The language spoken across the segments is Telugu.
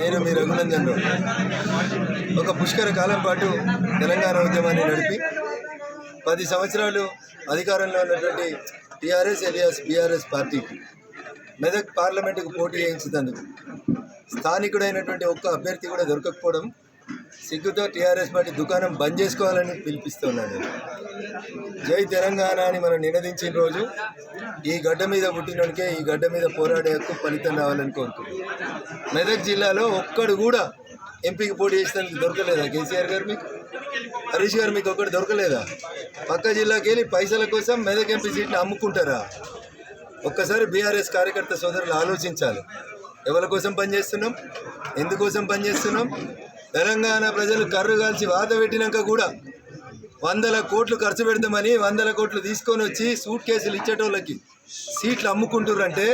నేను మీ రఘునందన్ ఒక పుష్కర కాలం పాటు తెలంగాణ ఉద్యమాన్ని నడిపి పది సంవత్సరాలు అధికారంలో ఉన్నటువంటి టీఆర్ఎస్ ఎలియాస్ బీఆర్ఎస్ పార్టీకి మెదక్ పార్లమెంటుకు పోటీ చేయించినందుకు స్థానికుడైనటువంటి ఒక్క అభ్యర్థి కూడా దొరకకపోవడం సిగ్గుతో టీఆర్ఎస్ పార్టీ దుకాణం బంద్ చేసుకోవాలని పిలిపిస్తున్నాను. జై తెలంగాణ అని మనం నినదించిన రోజు ఈ గడ్డ మీద పుట్టినోడికే ఈ గడ్డ మీద పోరాడే హక్కు ఫలితం రావాలని కోరుకుంటున్నాను. మెదక్ జిల్లాలో ఒక్కడు కూడా ఎంపీకి పోటీ చేసినందుకు దొరకలేదా కేసీఆర్ గారు మీకు? హరీష్ గారు మీకు ఒక్కడు దొరకలేదా? పక్క జిల్లాకి వెళ్ళి పైసల కోసం మెదక్ ఎంపీ సీట్ని అమ్ముకుంటారా? ఒక్కసారి బీఆర్ఎస్ కార్యకర్త సోదరులు ఆలోచించాలి. ఎవరి కోసం పనిచేస్తున్నాం? ఎందుకోసం పనిచేస్తున్నాం? తెలంగాణ ప్రజలు కర్రు కాల్చి వాత పెట్టినాక కూడా వందల కోట్లు ఖర్చు పెడదామని వందల కోట్లు తీసుకొని వచ్చి సూట్ కేసులు ఇచ్చేటోళ్ళకి సీట్లు అమ్ముకుంటుర్రంటే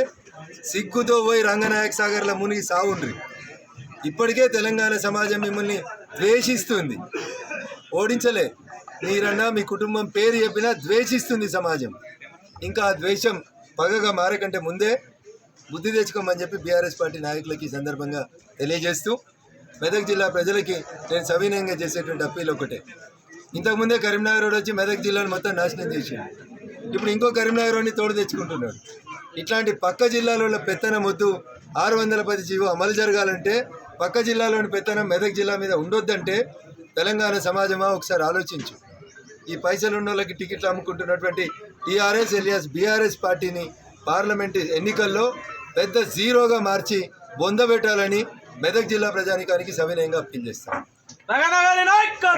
సిగ్గుతో పోయి రంగనాయక సాగర్ల మునిగి సావుండ్రి. ఇప్పటికే తెలంగాణ సమాజం మిమ్మల్ని ద్వేషిస్తుంది. ఓడించలే. మీరన్నా మీ కుటుంబం పేరు చెప్పినా ద్వేషిస్తుంది సమాజం. ఇంకా ఆ ద్వేషం పగగా మారకంటే ముందే బుద్ధి తెచ్చుకోమని చెప్పి బీఆర్ఎస్ పార్టీ నాయకులకి ఈ సందర్భంగా తెలియజేస్తూ మెదక్ జిల్లా ప్రజలకి నేను సవినయంగా చేసేటువంటి అప్పీల్ ఒకటే. ఇంతకుముందే కరీంనగర్ రోడ్ వచ్చి మెదక్ జిల్లాను మొత్తం నాశనం చేసింది ఇప్పుడు ఇంకో కరీంనగర్ రోడ్ని తోడు తెచ్చుకుంటున్నాడు. ఇట్లాంటి పక్క జిల్లాలో పెత్తనం వద్దు ఆరు వందల పది జీవో అమలు జరగాలంటే పక్క జిల్లాలోని పెత్తనం మెదక్ జిల్లా మీద ఉండొద్దంటే తెలంగాణ సమాజమా? ఒకసారి ఆలోచించు. ఈ పైసలు ఉన్న వాళ్ళకి టికెట్లు అమ్ముకుంటున్నటువంటి టీఆర్ఎస్ ఎలియాస్ బీఆర్ఎస్ పార్టీని పార్లమెంటు ఎన్నికల్లో పెద్ద జీరోగా మార్చి బొందబెట్టాలని మెదక్ జిల్లా ప్రజానికానికి సవినయంగా అప్పీల్ చేస్తాను రగనగరి నాయకత్వం!